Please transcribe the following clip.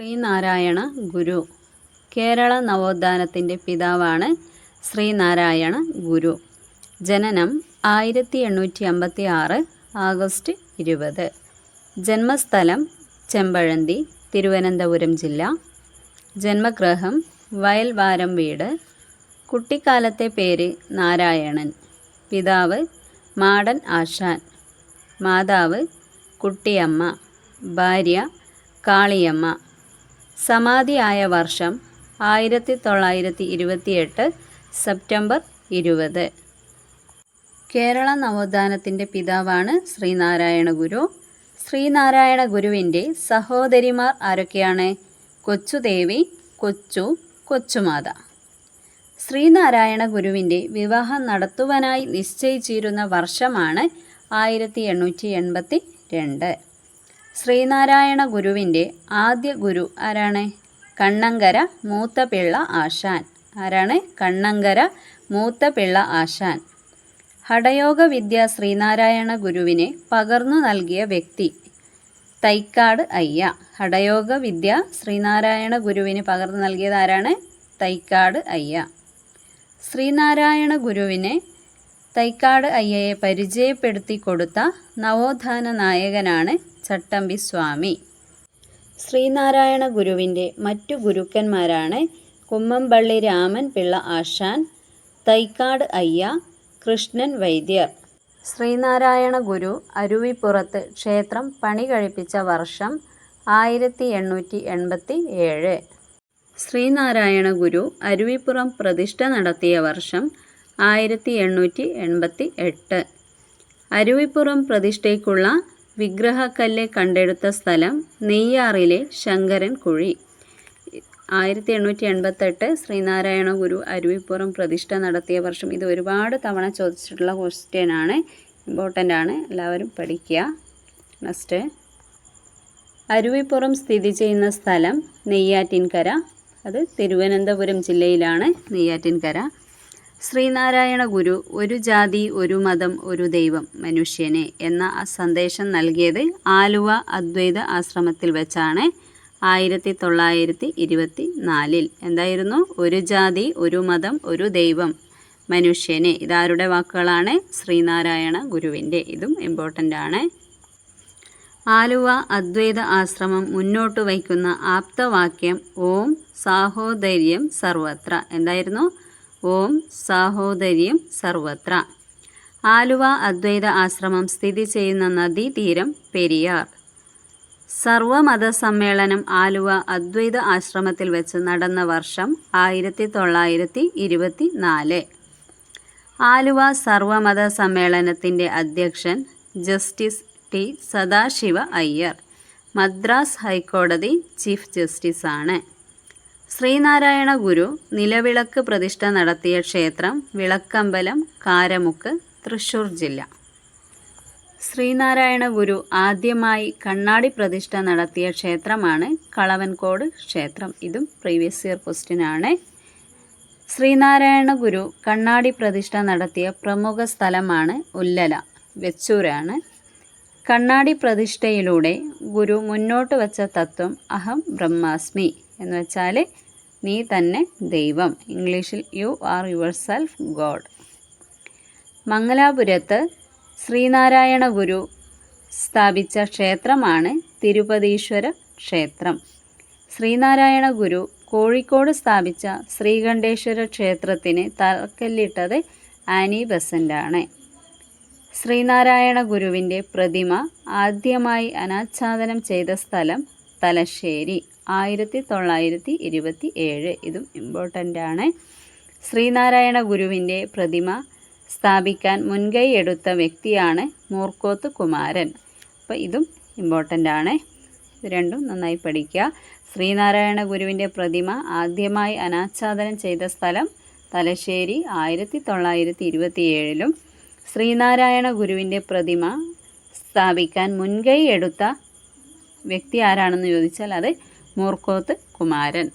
ശ്രീനാരായണ ഗുരു. കേരള നവോത്ഥാനത്തിന്റെ പിതാവാണ് ശ്രീനാരായണ ഗുരു. ജനനം ആയിരത്തി എണ്ണൂറ്റി അമ്പത്തി ആറ് ആഗസ്റ്റ് ഇരുപത്. ജന്മസ്ഥലം ചെമ്പഴന്തി തിരുവനന്തപുരം ജില്ല. ജന്മഗ്രഹം വയൽവാരം വീട്. കുട്ടിക്കാലത്തെ പേര് നാരായണൻ. പിതാവ് മാടൻ ആശാൻ. മാതാവ് കുട്ടിയമ്മ. ഭാര്യ കാളിയമ്മ. സമാധിയായ വർഷം ആയിരത്തി തൊള്ളായിരത്തി ഇരുപത്തിയെട്ട് സെപ്റ്റംബർ ഇരുപത്. കേരള നവോത്ഥാനത്തിന്റെ പിതാവാണ് ശ്രീനാരായണ ഗുരു. ശ്രീനാരായണ ഗുരുവിന്റെ സഹോദരിമാർ ആരൊക്കെയാണ്? കൊച്ചുദേവി കൊച്ചു കൊച്ചുമാത. ശ്രീനാരായണ ഗുരുവിന്റെ വിവാഹം നടത്തുവാനായി നിശ്ചയിച്ചിരുന്ന വർഷമാണ് ആയിരത്തി എണ്ണൂറ്റി എൺപത്തി രണ്ട് ശ്രീനാരായണ ഗുരുവിന്റെ ആദ്യ ഗുരു ആരാണ്? കണ്ണങ്കര മൂത്തപിള്ള ആശാൻ. ആരാണ്? കണ്ണങ്കര മൂത്തപിള്ള ആശാൻ. ഹഠയോഗ വിദ്യ ശ്രീനാരായണ ഗുരുവിനെ പകർന്നു നൽകിയ വ്യക്തി തൈക്കാട് അയ്യ. ഹഠയോഗ വിദ്യ ശ്രീനാരായണ ഗുരുവിന് പകർന്നു നൽകിയത് ആരാണ്? തൈക്കാട് അയ്യ. ശ്രീനാരായണ ഗുരുവിനെ തൈക്കാട് അയ്യയെ പരിചയപ്പെടുത്തി കൊടുത്ത നവോത്ഥാന നായകനാണ് ചട്ടമ്പി സ്വാമി. ശ്രീനാരായണ ഗുരുവിന്റെ മറ്റു ഗുരുക്കന്മാരാണ് കുമ്മമ്പള്ളി രാമൻ പിള്ള ആശാൻ തൈക്കാട് അയ്യ കൃഷ്ണൻ വൈദ്യർ. ശ്രീനാരായണ ഗുരു അരുവിപ്പുറത്ത് ക്ഷേത്രം പണി കഴിപ്പിച്ച വർഷം ആയിരത്തി എണ്ണൂറ്റി എൺപത്തി ഏഴ് ശ്രീനാരായണ ഗുരു അരുവിപ്പുറം പ്രതിഷ്ഠ നടത്തിയ വർഷം ആയിരത്തി എണ്ണൂറ്റി എൺപത്തി എട്ട് അരുവിപ്പുറം പ്രതിഷ്ഠയ്ക്കുള്ള വിഗ്രഹക്കല്ല് കണ്ടെടുത്ത സ്ഥലം നെയ്യാറിലെ ശങ്കരൻ കുഴി. ആയിരത്തി എണ്ണൂറ്റി എൺപത്തെട്ട് ശ്രീനാരായണ ഗുരു അരുവിപ്പുറം പ്രതിഷ്ഠ നടത്തിയ വർഷം ഇത് ഒരുപാട് തവണ ചോദിച്ചിട്ടുള്ള ക്വസ്റ്റ്യൻ ആണ്. ഇമ്പോർട്ടന്റ് ആണ്. എല്ലാവരും പഠിക്കുക. നെക്സ്റ്റ് അരുവിപ്പുറം സ്ഥിതി ചെയ്യുന്ന സ്ഥലം നെയ്യാറ്റിൻകര. അത് തിരുവനന്തപുരം ജില്ലയിലാണ് നെയ്യാറ്റിൻകര. ശ്രീനാരായണ ഗുരു ഒരു ജാതി ഒരു മതം ഒരു ദൈവം മനുഷ്യനെ എന്ന സന്ദേശം നൽകിയത് ആലുവ അദ്വൈത ആശ്രമത്തിൽ വെച്ചാണ് ആയിരത്തി തൊള്ളായിരത്തി ഇരുപത്തി നാലിൽ എന്തായിരുന്നു? ഒരു ജാതി ഒരു മതം ഒരു ദൈവം മനുഷ്യനെ. ഇതാരുടെ വാക്കുകളാണ്? ശ്രീനാരായണ ഗുരുവിന്റെ. ഇതും ഇമ്പോർട്ടന്റ് ആണ്. ആലുവ അദ്വൈത ആശ്രമം മുന്നോട്ട് വയ്ക്കുന്ന ആപ്തവാക്യം ഓം സാഹോദര്യം സർവത്ര എന്തായിരുന്നു? ഓം സാഹോദര്യം സർവത്ര. ആലുവ അദ്വൈത ആശ്രമം സ്ഥിതി ചെയ്യുന്ന നദീതീരം പെരിയാർ. സർവമത സമ്മേളനം ആലുവ അദ്വൈത ആശ്രമത്തിൽ വെച്ച് നടന്ന വർഷം ആയിരത്തി തൊള്ളായിരത്തി ഇരുപത്തി നാല് ആലുവ സർവമത സമ്മേളനത്തിന്റെ അധ്യക്ഷൻ ജസ്റ്റിസ് ടി സദാശിവ അയ്യർ. മദ്രാസ് ഹൈക്കോടതി ചീഫ് ജസ്റ്റിസാണ്. ശ്രീനാരായണ ഗുരു നിലവിളക്ക് പ്രതിഷ്ഠ നടത്തിയ ക്ഷേത്രം വിളക്കമ്പലം കാരമുക്ക് തൃശൂർ ജില്ല. ശ്രീനാരായണ ഗുരു ആദ്യമായി കണ്ണാടി പ്രതിഷ്ഠ നടത്തിയ ക്ഷേത്രമാണ് കളവൻകോട് ക്ഷേത്രം. ഇതും പ്രീവിയസ് ഇയർ ക്വസ്റ്റ്യൻ ആണ്. ശ്രീനാരായണ ഗുരു കണ്ണാടി പ്രതിഷ്ഠ നടത്തിയ പ്രമുഖ സ്ഥലമാണ് ഉല്ലല വെച്ചൂരാണ്. കണ്ണാടി പ്രതിഷ്ഠയിലൂടെ ഗുരു മുന്നോട്ട് വച്ച തത്വം അഹം ബ്രഹ്മാസ്മി എന്ന് വെച്ചാൽ നീ തന്നെ ദൈവം. ഇംഗ്ലീഷിൽ you are yourself God. മംഗലാപുരത്ത് ശ്രീനാരായണ ഗുരു സ്ഥാപിച്ച ക്ഷേത്രമാണ് തിരുപതീശ്വര ക്ഷേത്രം. ശ്രീനാരായണ ഗുരു കോഴിക്കോട് സ്ഥാപിച്ച ശ്രീകണ്ഠേശ്വര ക്ഷേത്രത്തിന് തറക്കല്ലിട്ടത് ആനി ബസന്റാണ് ശ്രീനാരായണ ഗുരുവിന്റെ പ്രതിമ ആദ്യമായി അനാച്ഛാദനം ചെയ്ത സ്ഥലം തലശ്ശേരി. ആയിരത്തി തൊള്ളായിരത്തി ഇരുപത്തി ഏഴ് ഇതും ഇമ്പോർട്ടന്റ് ആണ്. ശ്രീനാരായണ ഗുരുവിന്റെ പ്രതിമ സ്ഥാപിക്കാൻ മുൻകൈ എടുത്ത വ്യക്തിയാണ് മൂർക്കോത്ത് കുമാരൻ. അപ്പോൾ ഇതും ഇമ്പോർട്ടന്റ് ആണ്. ഇത് രണ്ടും നന്നായി പഠിക്കുക. ശ്രീനാരായണ ഗുരുവിന്റെ പ്രതിമ ആദ്യമായി അനാച്ഛാദനം ചെയ്ത സ്ഥലം തലശ്ശേരി. ആയിരത്തി തൊള്ളായിരത്തി ഇരുപത്തി ഏഴിലും ശ്രീനാരായണ ഗുരുവിന്റെ പ്രതിമ സ്ഥാപിക്കാൻ മുൻകൈ എടുത്ത വ്യക്തി ആരാണെന്ന് ചോദിച്ചാൽ അത് മൂർക്കോത്ത് കുമാരൻ.